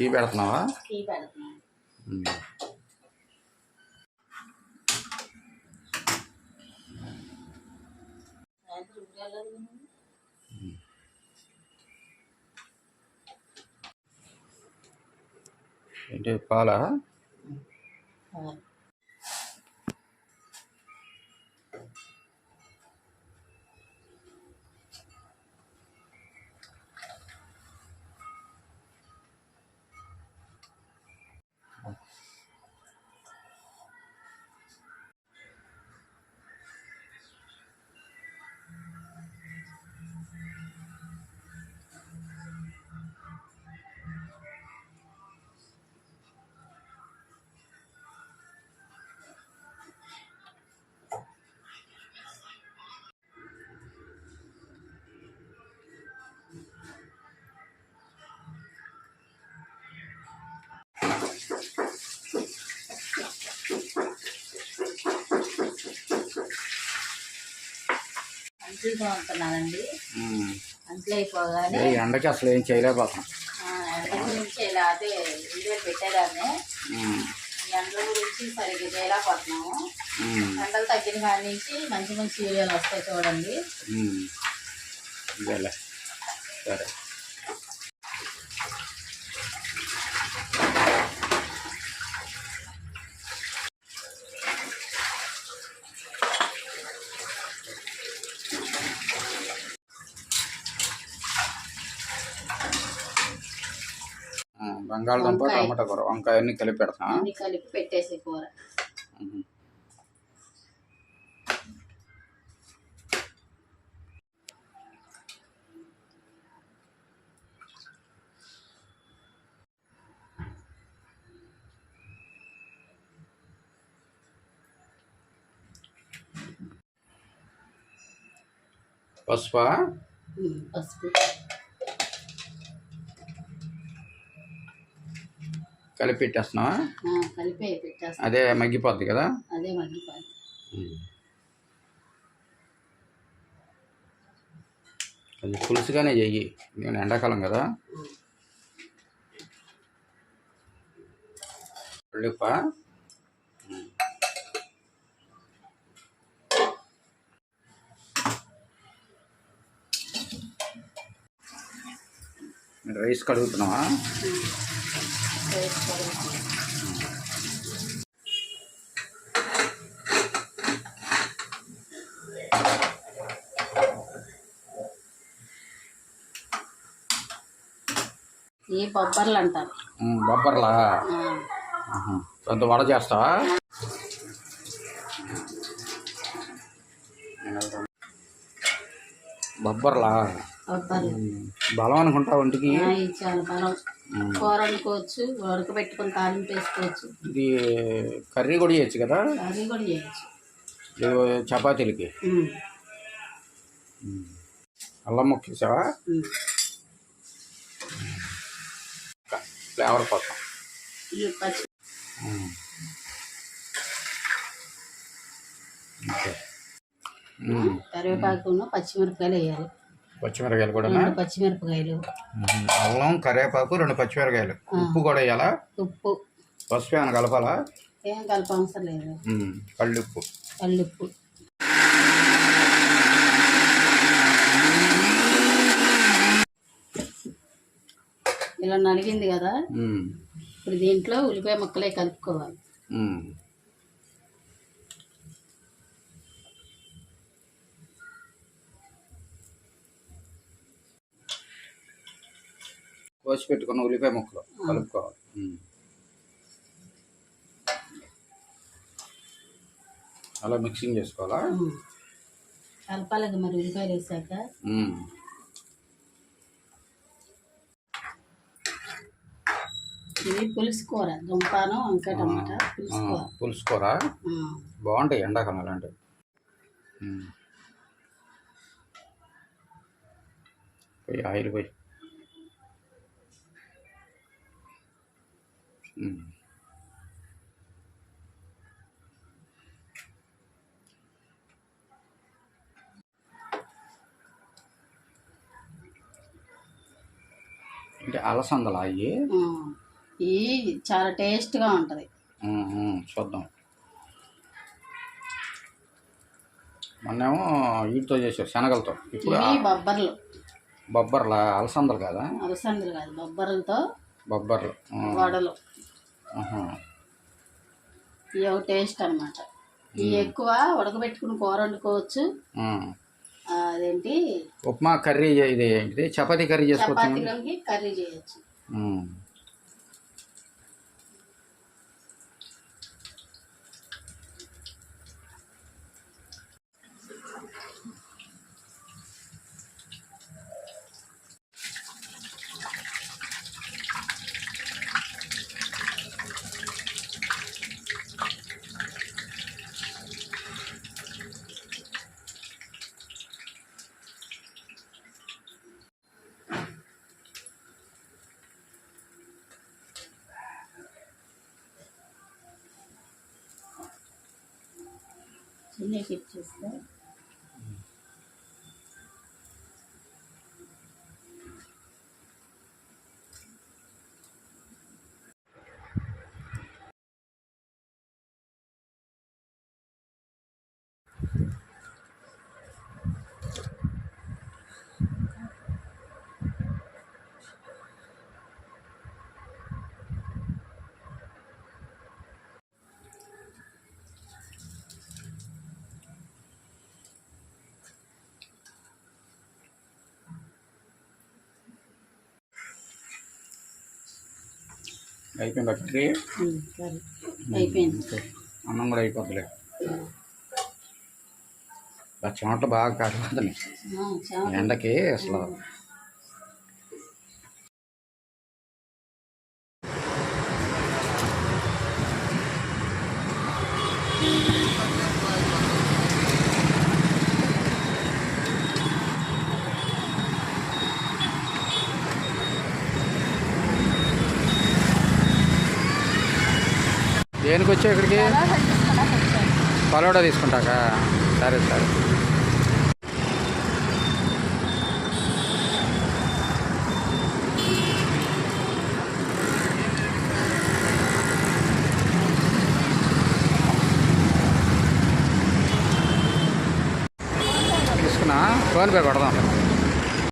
Tea పెడుతున్నావా? Tea. ఏంటి పాలా. అంట్లు అయిపోగానే ఏ ఎండకి అసలు ఏం చేయలేకపోతాం. ఎండ గురించి ఇలా అదే వీడియో పెట్టేదాన్ని ఎండల గురించి సరిగ్గా చేయలేకపోతున్నాము. ఎండలు తగ్గిన కాడి నుంచి మంచి మంచి వీడియోలు వస్తాయి చూడండి. సరే. బంగాళదుంప వంకాయ. టమాటా కూర వంకాయ అన్ని కలిపి పెడతా అన్ని కలిపి పెట్టేసి కూర. పసుపా ఉమ్, పసుపు కలిపి పెట్టేస్తున్నావా ఆ, కలిపి పెట్టేస్తాం. అదే మగ్గిపోద్ది కదా? అదే కొంచెం పులుసుగానే చెయ్యి. నేను ఎండాకాలం కదా. ఉల్లిప రైస్ కడుగుతున్నావా. ఈ బొబ్బర్లు అంటారు. బొబ్బర్లా. కొంత వడ చేస్తావా? బొబ్బర్లా? బలం అనుకుంటా ఒంటికి? చాలా బలం. కూర వండుకోవచ్చు ఉడకబెట్టుకొని తాలింపు వేసుకోవచ్చు. ఇది కర్రీ కూడా చేయొచ్చు కదా? కర్రీ కూడా చేయొచ్చు. చపాతీలకి? అల్లం ముక్కేసావా. ఫ్లేవర్ కోసం. కరివేపాకును పచ్చిమిరపకాయలు వేయాలి. పచ్చిమిరకాయలు కూడా రెండు పచ్చిమిరపకాయలు. అల్లం కరివేపాకు రెండు పచ్చిమిరకాయలు ఉప్పు కూడా వేయాలా? ఉప్పు. పసుపు ఏమైనా కలపాలా? ఏం కలప అవసరం లేదు. కళ్ళుప్పు. కల్లుప్పు ఇలా నలిగింది కదా. ఇప్పుడు దీంట్లో ఉల్లిపాయ ముక్కలే కలుపుకోవాలి. కోసి పెట్టుకున్న ఉల్లిపాయ ముక్కలు కలుపుకోవాలి. అలా మిక్సింగ్ చేసుకోవాలా. కలపాలి మరి ఉల్లిపాయలు వేసాక. ఇది పులుసు కూర దుంపాను వంకాయ టమాటా ఆ, పులుసు కూర పులుసు కూర ఉమ్. బాగుంటాయి ఎండాకాలం అలాంటివి. పోయి ఆయిల్ పోయి అంటే అలసందలు ఉమ్. ఇవి చాలా టేస్ట్గా ఉంటుంది. చూద్దాం. మొన్నేమో వీటితో చేశారు శనగలతో. ఇప్పుడు బొబ్బర్లు. బొబ్బర్ల? అలసందలు కదా? అలసందలు కాదు బొబ్బర్లతో బొబ్బర్లు. వడలు. ఇవి ఒక టేస్ట్ అనమాట ఇవి ఎక్కువ ఉడకబెట్టుకుని కూర వండుకోవచ్చు. అదేంటి? ఉప్మా కర్రీ ఇది ఏంటిది? చపాతీ కర్రీ చేసుకోవచ్చు కర్రీ చేయొచ్చు. ఉమ్. చిన్న ఇచ్చేస్తే అయిపోయిందా కర్రీ అయిపోయింది. అన్నం కూడా అయిపోతులే. ఆ చెమటలు బాగా కారిపోతున్నాయి ఎండకి అసలు దేనికి వచ్చావు ఇక్కడికి పలోడా తీసుకుంటాకా సరే సరే.